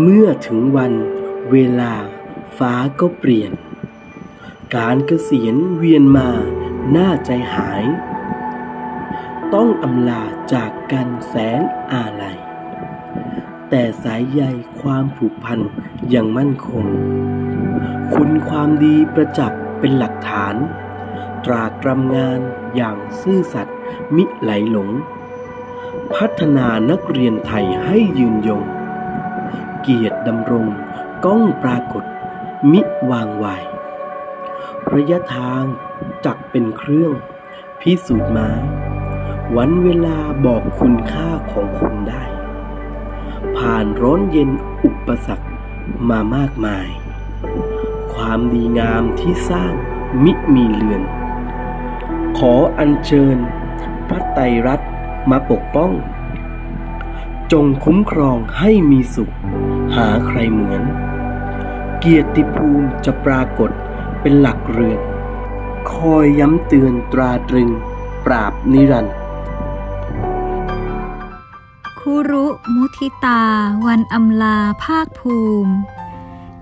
เมื่อถึงวันเวลาฟ้าก็เปลี่ยน การเกษียณเวียนมาหน้าใจหาย ต้องอำลาจากกันแสนอาลัย แต่สายใยความผูกพันยังมั่นคง คุณความดีประจักษ์เป็นหลักฐาน ตรากรำงานอย่างซื่อสัตย์มิไหลหลง พัฒนานักเรียนไทยให้ยืนยง ดำรงก้องปรากฏ มิวางไวายระยะทางจักเป็นเครื่อง พิสูจน์มาวันเวลาบอกคุณค่าของคุณได้ ผ่านร้อนเย็นอุปสรรคมามากมาย ความดีงามที่สร้างมิมีเลือน ขออัญเชิญ พระไตรรัตน์มาปกป้อง จงคุ้มครองให้มีสุข หาใครเหมือน เกียรติภูมิจะปรากฏเป็นหลักเรือน คอยย้ำเตือนตราตรึง ปราบนิรันดร์คุรุมุทิตา วันอำลาภาคภูมิ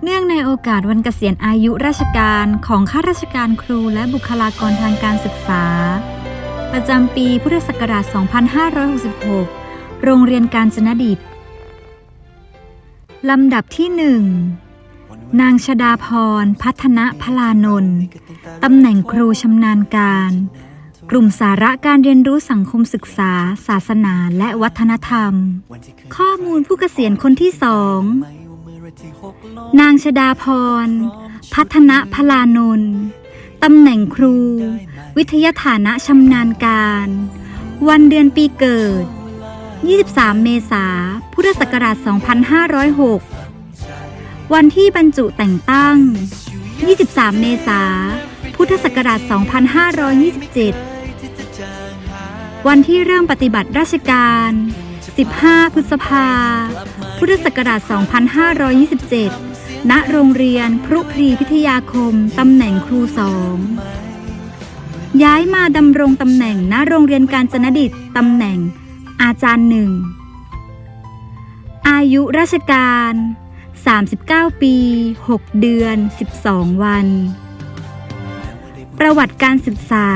เนื่องในโอกาสวันเกษียณอายุราชการของข้าราชการครูและบุคลากรทางการศึกษา ประจำปีพุทธศักราช 2566 โรงเรียนการจนดิต ลำดับที่หนึ่งนางชดาพร พัฒนะพลานนท์ตำแหน่งครูชำนาญการ กลุ่มสาระการเรียนรู้สังคมศึกษา ศาสนาและวัฒนธรรม ข้อมูลผู้เกษียณคนที่สองนางชดาพร พัฒนะพลานนท์ตำแหน่งครู วิทยาฐานะชำนาญการ วันเดือนปีเกิด 23 เมษาพุทธศักราช 2506 วันที่บรรจุแต่งตั้ง 23 เมษาพุทธศักราช 2527 วันที่เริ่มปฏิบัติราชการ 15 พฤษภา พุทธศักราช 2527 ณ โรงเรียนพรุพรีพิทยาคม ตำแหน่งครูสองย้ายมาดำรงตำแหน่งณโรงเรียนการจนดิตตำแหน่ง อาจารย์หนึ่ง อายุราชการ 39 ปี 6 เดือน 12 วัน ประวัติการศึกษา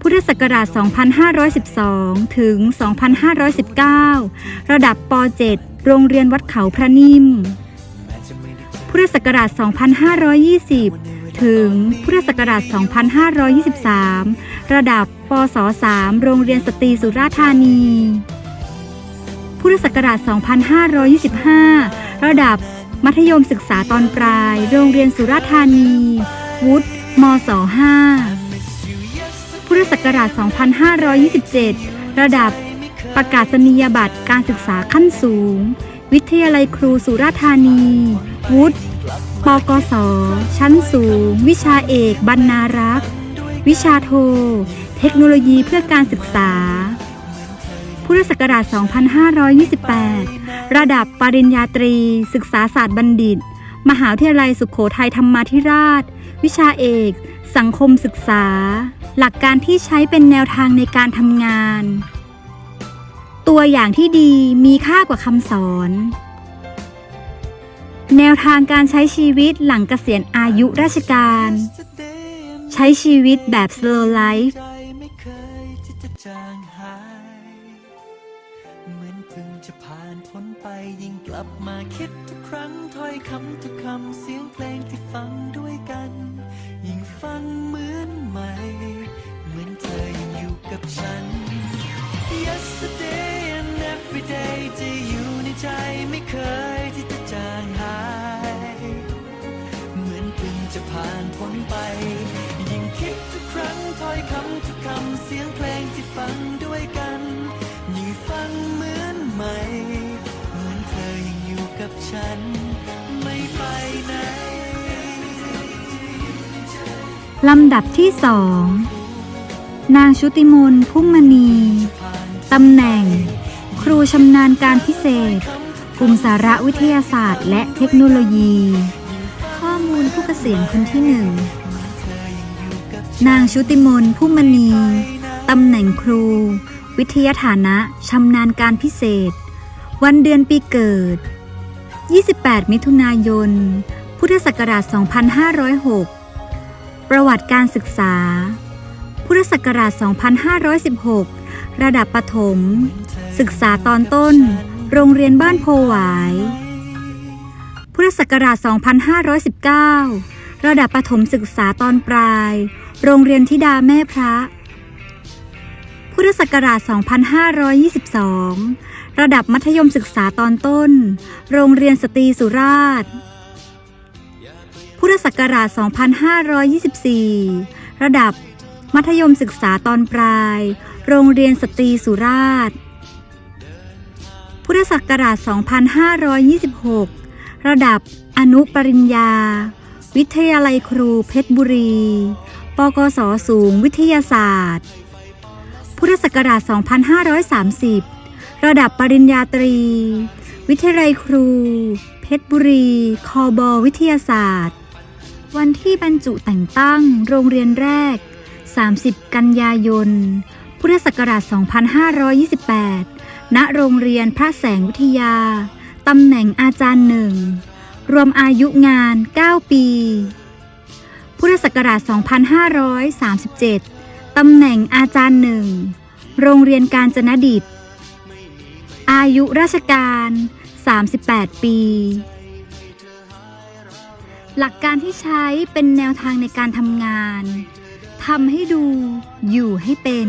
พุทธศักราช 2512 ถึง 2519 ระดับป .7 โรงเรียนวัดเขาพระนิ่ม พุทธศักราช 2520 ถึงพุทธศักราช 2523 ระดับปศ3โรงเรียนสตรีสุราธานี พุทธศักราช 2525 ระดับมัธยมศึกษาตอนปลาย โรงเรียนสุราธานี วุฒิมศ5พุทธศักราช 2527 ระดับประกาศนียบัตรการศึกษาขั้นสูง วิทยาลัยครูสุราธานี วุฒิ ปกศชั้นสูง วิชาเอกบรรณารักษ์ วิชาโท เทคโนโลยีเพื่อการศึกษา พุทธศักราช 2528 ระดับปริญญาตรี ศึกษาศาสตร์บัณฑิต มหาวิทยาลัยสุขโขทัยธรรมาธิราช วิชาเอก สังคมศึกษา หลักการที่ใช้เป็นแนวทางในการทำงาน ตัวอย่างที่ดีมีค่ากว่าคำสอน แนวทางการใช้ชีวิตหลังเกษียณอายุราชการ ใช้ชีวิตแบบ slow life ใจไม่เคย ฉันไม่ไปไหนลำดับที่สอง นางชุติมนพุ่มมณี ตำแหน่ง ครูชำนาญการพิเศษ กลุ่มสาระวิทยาศาสตร์ และเทคโนโลยี ข้อมูลผู้เกษียณคนที่หนึ่ง นางชุติมนพุ่มมณี ตำแหน่งครู วิทยาฐานะชำนาญการพิเศษ วันเดือนปีเกิด 28 มิถุนายน พุทธศักราช 2506 ประวัติการศึกษา พุทธศักราช 2516 ระดับประถม ศึกษาตอนต้น โรงเรียนบ้านโพหวาย พุทธศักราช 2519 ระดับประถมศึกษาตอนปลาย โรงเรียนธิดาแม่พระ พุทธศักราช 2522 ระดับมัธยมศึกษาตอนต้น โรงเรียนสตรีสุราษฎร์พุทธศักราช 2524 ระดับมัธยมศึกษาตอนปลาย โรงเรียนสตรีสุราษฎร์พุทธศักราช 2526 ระดับอนุปริญญา วิทยาลัยครูเพชรบุรี ปกศสูงวิทยาศาสตร์ พุทธศักราช 2530 ระดับปริญญาตรี วิทยาลัยครู เพชรบุรี คอบอวิทยาศาสตร์ วันที่บรรจุแต่งตั้งโรงเรียนแรก 30 กันยายน พุทธศักราช 2528 ณ โรงเรียนพระแสงวิทยา ตำแหน่งอาจารย์หนึ่ง รวมอายุงาน 9 ปี พุทธศักราช 2537 ตำแหน่งอาจารย์หนึ่ง โรงเรียนการจนดิต อายุราชการ 38 ปี หลักการที่ใช้เป็นแนวทางในการทำงานทำให้ดูอยู่ให้เป็น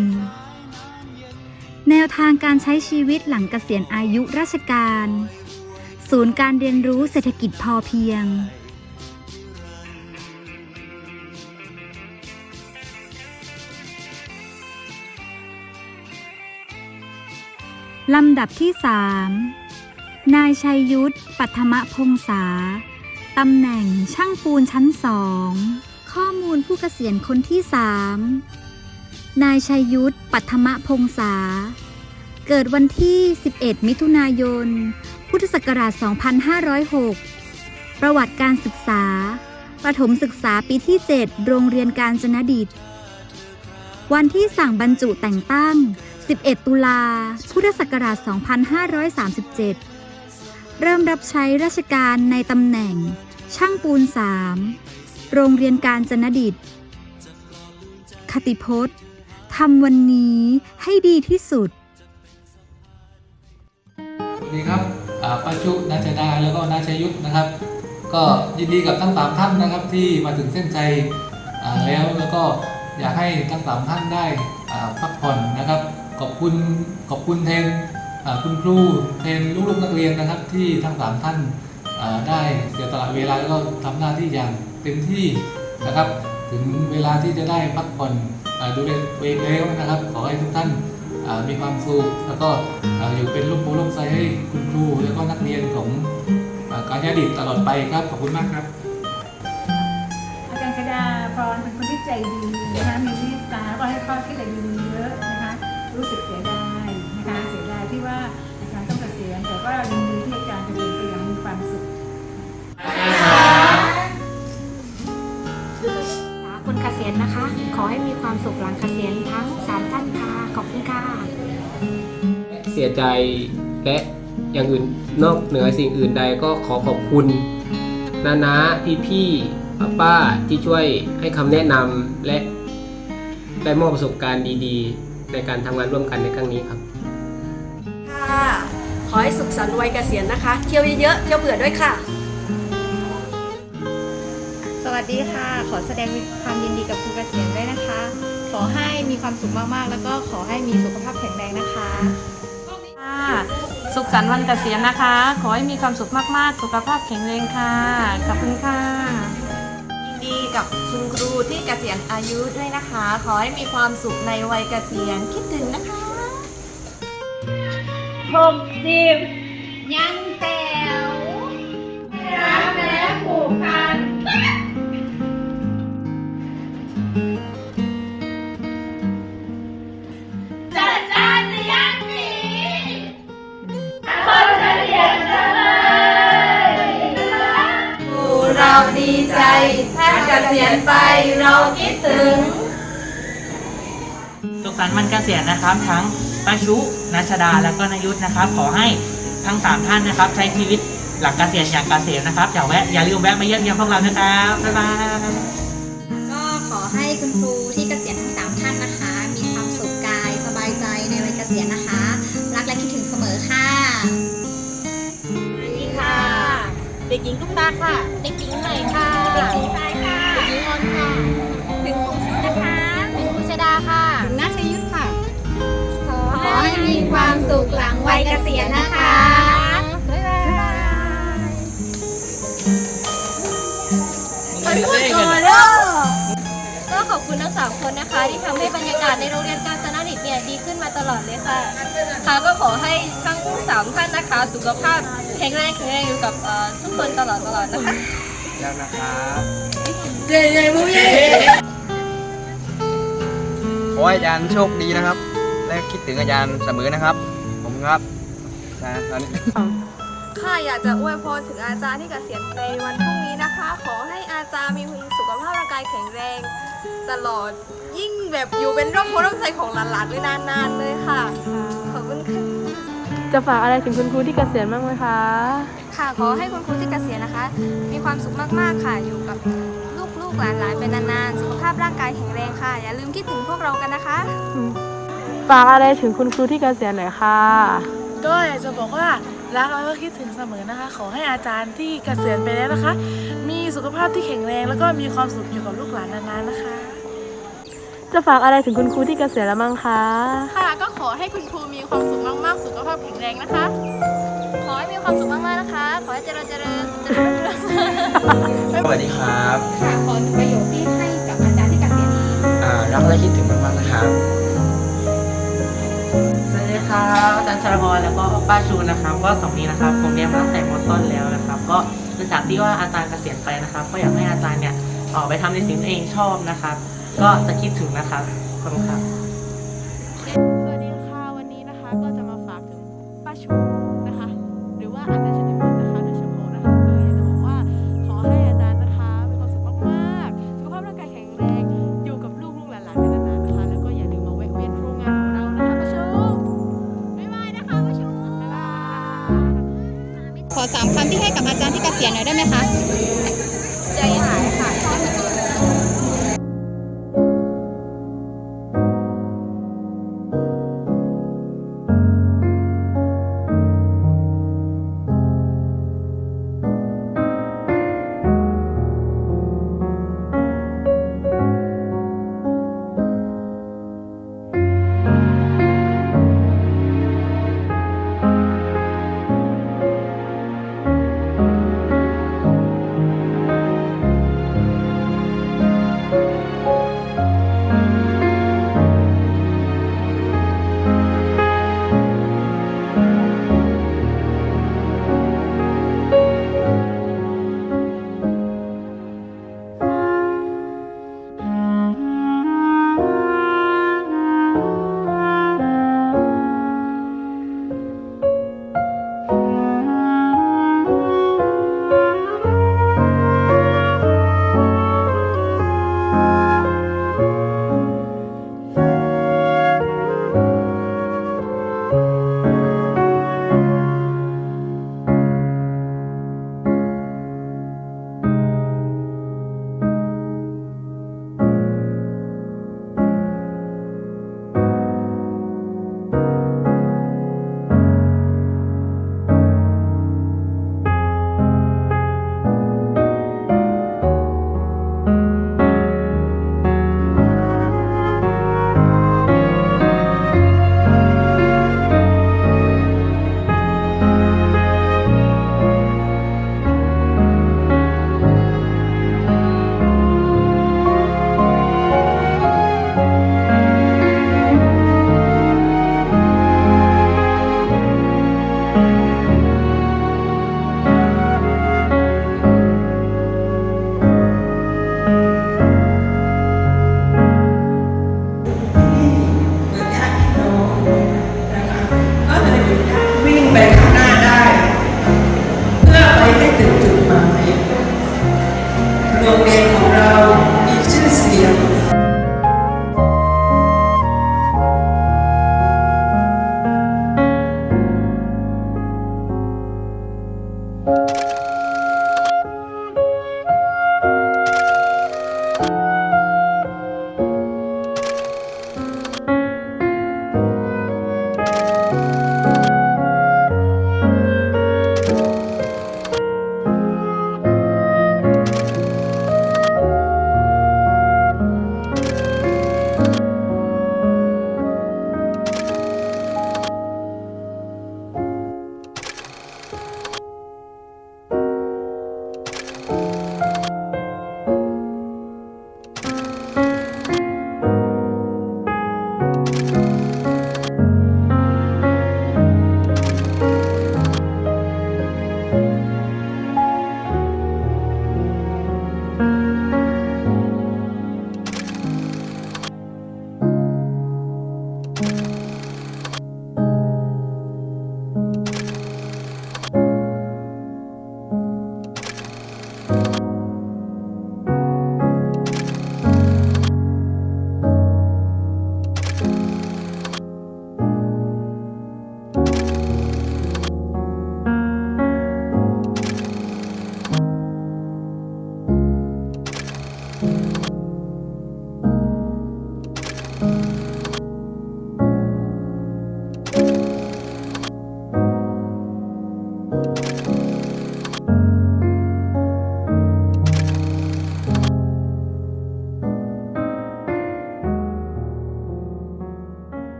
แนวทางการใช้ชีวิตหลังเกษียณอายุราชการ ศูนย์การเรียนรู้เศรษฐกิจพอเพียง ลำดับที่3นายชัยยุทธปัทมพงษาตำแหน่งช่างปูนชั้นสอง ข้อมูลผู้เกษียณคนที่3นายชัยยุทธปัทมพงษา เกิดวันที่ 11 มิถุนายน พุทธศักราช 2506 ประวัติการศึกษา ประถมศึกษาปีที่ 7 โรงเรียนการจนดิต วันที่สั่งบรรจุแต่งตั้ง 11 ตุลา พุทธศักราช 2537 เริ่มรับใช้ราชการในตำแหน่ง ช่างปูน 3 โรงเรียนการจนดิต คติพจน์ทำวันนี้ให้ดีที่สุด สวัสดีครับป้าชุนาชดาแล้วก็นาชยุทธนะครับ ก็ยินดีกับทั้งสามท่านนะครับที่มาถึงเส้นชัยอ่าแล้วแล้วก็อยากให้ทั้งสามท่านได้พักผ่อนนะครับ ขอบคุณขอบคุณแทนคุณครูแทนลูกๆนักเรียนนะครับที่ทั้งสามท่านได้เสียสละเวลาแล้วก็ทำหน้าที่อย่างเต็มที่นะครับ ถึงเวลาที่จะได้พักผ่อนดูแลตัวเองแล้วนะครับ ขอให้ทุกท่านมีความสุขแล้วก็ออยู่เป็นลูกโป่ลูกไซให้คุณครูและก็นักเรียนของอการยาดิตตลอดไปครับขอบคุณมากครับอาจารย์ชดาพรเป็นคนที่ใจดีนะคะมีเมตตาแล้วก็ให้ข้อคิดอะไรดีเยอะ รู้สึกเสียดายนะคะเสียดายที่ว่าอาจารย์ต้องเกษียณแต่ก็ยินดีที่อาจารย์จะเป็นไปอย่างมีความสุขคนเกษียณนะคะ ขอให้มีความสุขหลังเกษียณทั้งสามท่านค่ะขอบคุณค่ะเสียใจและอย่างอื่นนอกเหนือสิ่งอื่นใดก็ขอขอบคุณนานาพี่พี่ป้าป้าที่ช่วยให้คำแนะนำและได้มอบประสบการณ์ดี ๆ ในการทำงานร่วมกันในครั้งนี้ครับ ค่ะ ขอให้สุขสันต์วัยเกษียณนะคะ เที่ยวเยอะๆ เที่ยวเบื่อด้วยค่ะ สวัสดีค่ะ ขอแสดงความยินดีกับครูเกษียณด้วยนะคะ ขอให้มีความสุขมากๆ แล้วก็ขอให้มีสุขภาพแข็งแรงนะคะค่ะสุขสันต์วันเกษียณนะคะ ขอให้มีความสุขมากๆ สุขภาพแข็งแรงค่ะ ขอบคุณค่ะยินดี กับคุณครูที่เกษียณอายุด้วยนะคะ ขอให้มีความสุขในวัยเกษียณคิดถึงนะคะหกสิบยังแจ๋วรักและผูกพันจัดจานเลี้ยงหนีคนเฉลียงจังเลยเราดีใจถ้าเก ษียณไปเราคิดถึง สุขสันต์วันเกษียณนะครับ ทั้งป้าชุนัชดาแล้วก็นายุทธนะครับ ขอให้ทั้งสามท่านนะครับ ใช้ชีวิตหลังเกษียณอย่างเกษียณนะครับอย่าแวะอย่าลืมแวะมาเยี่ยมเยียมพวกเรานะครับบ๊ายบายก็ขอให้คุณครูที่เกษียณทั้งสามท่านนะคะ มีความสุขกายสบายใจในวัยเกษียณนะคะ รักและคิดถึงเสมอค่ะสวัสดีค่ะ เด็กหญิงตุ๊กตาค่ะ เด็กหญิงใหม่ค่ะ เด็กหญิงสาย สุขหลังวัยเกษียณนะคะ บ๊ายบายพูดก่อนก็ขอบคุณทั้งสามคนนะคะ ที่ทำให้บรรยากาศในโรงเรียนกาญจนดิตเนี่ยดีขึ้นมาตลอดเลยค่ะ ค่ะก็ขอให้ทั้งสามท่านนะคะ สุขภาพแข็งแรงแข็งแรงอยู่กับเอ่อทุกคนตลอดตลอดนะคะ แล้วนะครับเย้เย้มุ้ยขอให้อาจารย์โชคดีนะครับ และคิดถึงอาจารย์เสมอนะครับ ครับนะตอนนี้ค่ะอยากจะอวยพรถึงอาจารย์ที่เกษียณในวันพรุ่งนี้นะคะ ขอให้อาจารย์มีสุขภาพร่างกายแข็งแรง ตลอดยิ่งแบบอยู่เป็นร่มโพร่มใสของหลานๆไว้นานๆเลยค่ะ ขอบคุณค่ะ จะฝากอะไรถึงคุณครูที่เกษียณบ้างไหมคะ ค่ะขอให้คุณครูที่เกษียณนะคะ มีความสุขมากๆค่ะ อยู่กับลูกๆหลานๆเป็นนานๆ สุขภาพร่างกายแข็งแรงค่ะ อย่าลืมคิดถึงพวกเรากันนะคะ ฝากอะไรถึงคุณครูที่เกษียณหน่อยค่ะ ก็อยากจะบอกว่ารักแล้วก็คิดถึงเสมอนะคะ ขอให้อาจารย์ที่เกษียณไปแล้วนะคะ มีสุขภาพที่แข็งแรง แล้วก็มีความสุขอยู่กับลูกหลานนานๆนะคะ จะฝากอะไรถึงคุณครูที่เกษียณแล้วมั้งคะ ค่ะ ก็ขอให้คุณครูมีความสุขมากๆ สุขภาพแข็งแรงนะคะ ขอให้มีความสุขมากๆนะคะ ขอให้เจริญเจริญเจริญเจริญสวัสดีครับ ค่ะ ขอหนึ่งประโยคที่ให้กับอาจารย์ที่เกษียณนี้อ่ารักและคิดถึงมากๆนะครับ สวัสดีครับอาจารย์ชลพรแล้วก็ป้าชูนะครับ ก็สองนี้นะครับผมเรียนมาตั้งแต่มต้นแล้วนะครับ ก็หลังจากที่ว่าอาจารย์เกษียณไปนะครับ ก็อยากให้อาจารย์เนี่ยออกไปทำในสิ่งที่เองชอบนะครับ ก็จะคิดถึงนะครับขอบคุณครับ ขอสามคำที่ให้กับอาจารย์ที่เกษียณหน่อยได้ไหมคะ